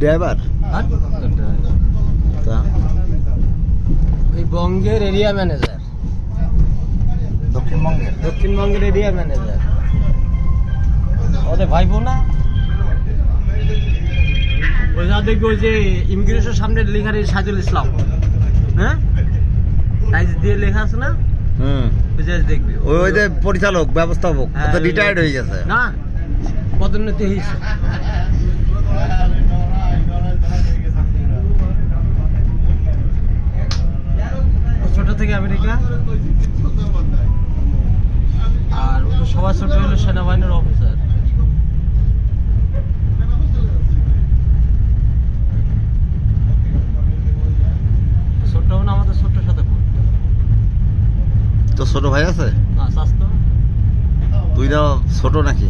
Driver. তা? ওই বঙ্গের এরিয়া ম্যানেজার দক্ষিণবঙ্গের? দক্ষিণবঙ্গের এরিয়া ম্যানেজার ওদের ভাইবো না? ওই যা দেখবি ওই যে ইমিগ্রেশন সামনে লেখা রয়েছে সাজুল ইসলাম। হ্যাঁ? দিয়ে লেখা আছে না? হুম। ওই যে দেখবি। ওই ওই যে পরিচালক ব্যবস্থাপক হ্যাঁ, রিটায়ার্ড হয়ে গেছে। না পদোন্নতি হয়েছে। ছোট থেকে আমেরিকা। আর ও তো সবার ছোট হলো সেনাবাহিনীর অফিসার ছোট্ট হলো আমাদের ছোট্ট সাথে তো ছোট ভাই আছে? না স্বাস্থ্য। তুই না ছোট নাকি?